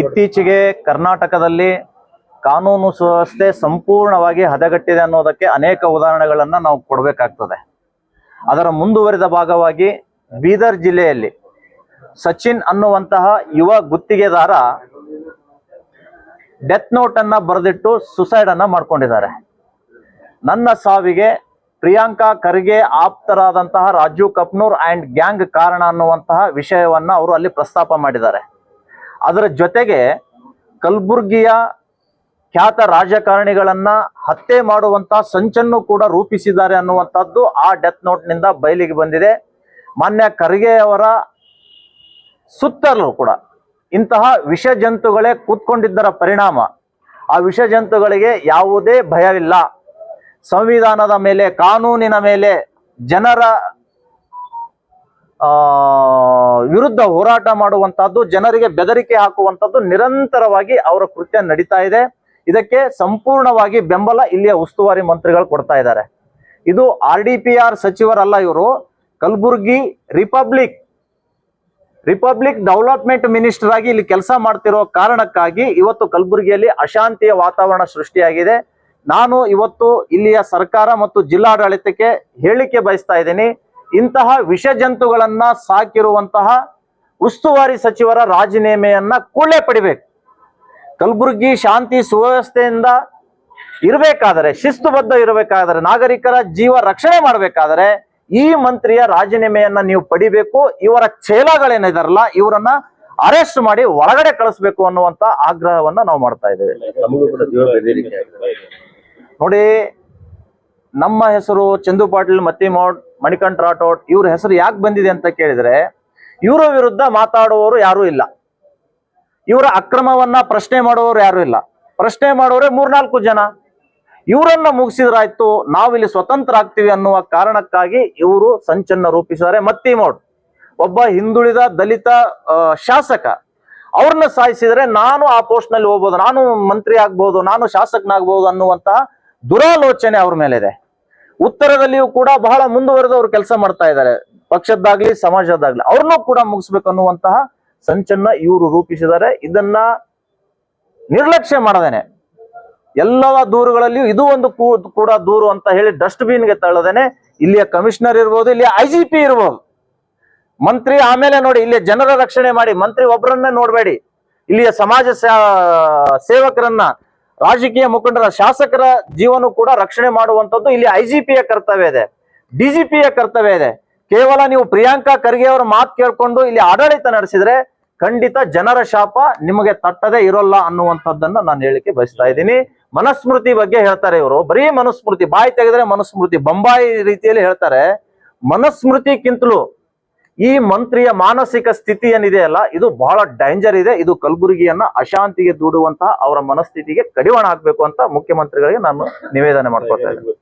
ಇತ್ತೀಚೆಗೆ ಕರ್ನಾಟಕದಲ್ಲಿ ಕಾನೂನು ಸುವ್ಯವಸ್ಥೆ ಸಂಪೂರ್ಣವಾಗಿ ಹದಗಟ್ಟಿದೆ ಅನ್ನೋದಕ್ಕೆ ಅನೇಕ ಉದಾಹರಣೆಗಳನ್ನು ನಾವು ಕೊಡಬೇಕಾಗ್ತದೆ. ಅದರ ಮುಂದುವರಿದ ಭಾಗವಾಗಿ ಬೀದರ್ ಜಿಲ್ಲೆಯಲ್ಲಿ ಸಚಿನ್ ಅನ್ನುವಂತಹ ಯುವ ಗುತ್ತಿಗೆದಾರ ಡೆತ್ ನೋಟ್ ಅನ್ನ ಬರೆದಿಟ್ಟು ಸುಸೈಡ್ ಅನ್ನ ಮಾಡ್ಕೊಂಡಿದ್ದಾರೆ. ನನ್ನ ಸಾವಿಗೆ ಪ್ರಿಯಾಂಕಾ ಖರ್ಗೆ ಆಪ್ತರಾದಂತಹ ರಾಜೀವ್ ಕಪ್ನೂರ್ ಅಂಡ್ ಗ್ಯಾಂಗ್ ಕಾರಣ ಅನ್ನುವಂತಹ ವಿಷಯವನ್ನ ಅವರು ಅಲ್ಲಿ ಪ್ರಸ್ತಾಪ ಮಾಡಿದ್ದಾರೆ. ಅದರ ಜೊತೆಗೆ ಕಲಬುರ್ಗಿಯ ಖ್ಯಾತ ರಾಜಕಾರಣಿಗಳನ್ನ ಹತ್ಯೆ ಮಾಡುವಂತಹ ಸಂಚನ್ನು ಕೂಡ ರೂಪಿಸಿದ್ದಾರೆ ಅನ್ನುವಂಥದ್ದು ಆ ಡೆತ್ ನೋಟ್ನಿಂದ ಬಯಲಿಗೆ ಬಂದಿದೆ. ಮಾನ್ಯ ಖರ್ಗೆ ಅವರ ಸುತ್ತಲೂ ಕೂಡ ಇಂತಹ ವಿಷ ಜಂತುಗಳೇ ಕೂತ್ಕೊಂಡಿದ್ದರ ಪರಿಣಾಮ. ಆ ವಿಷ ಜಂತುಗಳಿಗೆ ಯಾವುದೇ ಭಯವಿಲ್ಲ ಸಂವಿಧಾನದ ಮೇಲೆ ಕಾನೂನಿನ ಮೇಲೆ ಜನರ ಆ, ವಿರುದ್ಧ ಹೋರಾಟ ಮಾಡುವಂತಹದ್ದು, ಜನರಿಗೆ ಬೆದರಿಕೆ ಹಾಕುವಂತದ್ದು ನಿರಂತರವಾಗಿ ಅವರ ಕೃತ್ಯ ನಡೀತಾ ಇದೆ. ಇದಕ್ಕೆ ಸಂಪೂರ್ಣವಾಗಿ ಬೆಂಬಲ ಇಲ್ಲಿಯ ಉಸ್ತುವಾರಿ ಮಂತ್ರಿಗಳು ಕೊಡ್ತಾ ಇದ್ದಾರೆ. ಇದು ಆರ್ ಡಿ ಪಿ ಆರ್ ಸಚಿವರಲ್ಲ ಇವರು, Kalaburgi republic republic development minister ಆಗಿ ಇಲ್ಲಿ ಕೆಲಸ ಮಾಡ್ತಿರೋ ಕಾರಣಕ್ಕಾಗಿ ಇವತ್ತು ಕಲಬುರಗಿಯಲ್ಲಿ ಅಶಾಂತಿಯ ವಾತಾವರಣ ಸೃಷ್ಟಿಯಾಗಿದೆ. ನಾನು ಇವತ್ತು ಇಲ್ಲಿಯ ಸರ್ಕಾರ ಮತ್ತು ಜಿಲ್ಲಾಡಳಿತಕ್ಕೆ ಹೇಳಿಕೆ ಬಯಸ್ತಾ ಇದ್ದೀನಿ. ಇಂತಹ ವಿಷ ಜಂತುಗಳನ್ನ ಸಾಕಿರುವಂತಹ ಉಸ್ತುವಾರಿ ಸಚಿವರ ರಾಜೀನಾಮೆಯನ್ನ ಕೂಡಲೇ ಪಡಿಬೇಕು. ಕಲಬುರಗಿ ಶಾಂತಿ ಸುವ್ಯವಸ್ಥೆಯಿಂದ ಇರಬೇಕಾದರೆ ಶಿಸ್ತುಬದ್ಧ ಇರಬೇಕಾದರೆ ನಾಗರಿಕರ ಜೀವ ರಕ್ಷಣೆ ಮಾಡಬೇಕಾದರೆ ಈ ಮಂತ್ರಿಯ ರಾಜೀನಾಮೆಯನ್ನ ನೀವು ಪಡಿಬೇಕು. ಇವರ ಚೇಲಾಗಳೇನಿದಾರಲ್ಲ ಇವರನ್ನ ಅರೆಸ್ಟ್ ಮಾಡಿ ಒಳಗಡೆ ಕಳಿಸ್ಬೇಕು ಅನ್ನುವಂತ ಆಗ್ರಹವನ್ನ ನಾವು ಮಾಡ್ತಾ ಇದ್ದೇವೆ. ನೋಡಿ ನಮ್ಮ ಹೆಸರು ಚಂದು ಪಾಟೀಲ್ ಮತ್ತಿಮೋಡ್ ಮಣಿಕಂಠ ರಾಠೋಡ್, ಇವ್ರ ಹೆಸರು ಯಾಕೆ ಬಂದಿದೆ ಅಂತ ಕೇಳಿದ್ರೆ, ಇವರ ವಿರುದ್ಧ ಮಾತಾಡುವವರು ಯಾರೂ ಇಲ್ಲ. ಇವರ ಅಕ್ರಮವನ್ನ ಪ್ರಶ್ನೆ ಮಾಡುವವರು ಯಾರು ಇಲ್ಲ. ಪ್ರಶ್ನೆ ಮಾಡುವವರೇ ಮೂರ್ನಾಲ್ಕು ಜನ. ಇವರನ್ನ ಮುಗಿಸಿದ್ರಾಯ್ತು, ನಾವಿಲ್ಲಿ ಸ್ವತಂತ್ರ ಆಗ್ತೀವಿ ಅನ್ನುವ ಕಾರಣಕ್ಕಾಗಿ ಇವರು ಸಂಚನ್ನ ರೂಪಿಸಿದ್ದಾರೆ ಮತ್ತಿಮೋಡ್ ಒಬ್ಬ ಹಿಂದುಳಿದ ದಲಿತ ಶಾಸಕ. ಅವ್ರನ್ನ ಸಾಯಿಸಿದ್ರೆ ನಾನು ಆ ಪೋಸ್ಟ್ನಲ್ಲಿ ಹೋಗ್ಬೋದು, ನಾನು ಮಂತ್ರಿ ಆಗ್ಬೋದು, ನಾನು ಶಾಸಕನಾಗ್ಬೋದು ಅನ್ನುವಂತಹ ದುರಾಲೋಚನೆ ಅವ್ರ ಮೇಲಿದೆ. ಉತ್ತರದಲ್ಲಿಯೂ ಕೂಡ ಬಹಳ ಮುಂದುವರೆದವರು ಕೆಲಸ ಮಾಡ್ತಾ ಇದ್ದಾರೆ. ಪಕ್ಷದ್ದಾಗ್ಲಿ, ಸಮಾಜದ್ದಾಗ್ಲಿ, ಅವ್ರನ್ನೂ ಕೂಡ ಮುಗಿಸ್ಬೇಕು ಅನ್ನುವಂತಹ ಸಂಚನ್ನ ಇವರು ರೂಪಿಸಿದ್ದಾರೆ. ಇದನ್ನ ನಿರ್ಲಕ್ಷ್ಯ ಮಾಡದೇನೆ. ಎಲ್ಲ ದೂರುಗಳಲ್ಲಿಯೂ ಇದು ಒಂದು ಕೂಡ ದೂರು ಅಂತ ಹೇಳಿ ಡಸ್ಟ್ಗೆ ತಳ್ಳದೇನೆ. ಇಲ್ಲಿಯ ಕಮಿಷನರ್ ಇರ್ಬೋದು, ಇಲ್ಲಿಯ ಐ ಜಿ ಪಿ ಇರ್ಬೋದು. ಮಂತ್ರಿ ಆಮೇಲೆ ನೋಡಿ ಇಲ್ಲಿ ಜನರ ರಕ್ಷಣೆ ಮಾಡಿ, ಮಂತ್ರಿ ಒಬ್ಬರನ್ನೇ ನೋಡಬೇಡಿ. ಇಲ್ಲಿಯ ಸಮಾಜ ಸೇವಕರನ್ನ ರಾಜಕೀಯ ಮುಖಂಡರ ಶಾಸಕರ ಜೀವನ ಕೂಡ ರಕ್ಷಣೆ ಮಾಡುವಂತದ್ದು ಇಲ್ಲಿ ಐ ಜಿ ಪಿಯ ಕರ್ತವ್ಯ ಇದೆ. ಡಿಜಿಪಿಯ ಕರ್ತವ್ಯ ಇದೆ. ಕೇವಲ ನೀವು ಪ್ರಿಯಾಂಕಾ ಖರ್ಗೆ ಅವರ ಮಾತು ಕೇಳ್ಕೊಂಡು ಇಲ್ಲಿ ಆಡಳಿತ ನಡೆಸಿದ್ರೆ ಖಂಡಿತ ಜನರ ಶಾಪ ನಿಮಗೆ ತಟ್ಟದೆ ಇರೋಲ್ಲ ಅನ್ನುವಂಥದ್ದನ್ನ ನಾನು ಹೇಳಿಕೆ ಬಯಸ್ತಾ ಇದ್ದೀನಿ. ಮನಸ್ಮೃತಿ ಬಗ್ಗೆ ಹೇಳ್ತಾರೆ ಇವರು. ಬರೀ ಮನುಸ್ಮೃತಿ, ಬಾಯಿ ತೆಗೆದ್ರೆ ಮನುಸ್ಮೃತಿ, ಬಂಬಾಯಿ ರೀತಿಯಲ್ಲಿ ಹೇಳ್ತಾರೆ. ಮನಸ್ಮೃತಿಕ್ಕಿಂತಲೂ ಈ ಮಂತ್ರಿಯ ಮಾನಸಿಕ ಸ್ಥಿತಿ ಏನಿದೆ ಅಲ್ಲ, ಇದು ಬಹಳ ಡೇಂಜರ್ ಇದೆ. ಇದು ಕಲಬುರಗಿಯನ್ನ ಅಶಾಂತಿಗೆ ದೂಡುವಂತಹ ಅವರ ಮನಸ್ಥಿತಿಗೆ ಕಡಿವಾಣ ಹಾಕ್ಬೇಕು ಅಂತ ಮುಖ್ಯಮಂತ್ರಿಗಳಿಗೆ ನಾನು ನಿವೇದನೆ ಮಾಡ್ಕೊಳ್ತಾ ಇದ್ದೇನೆ.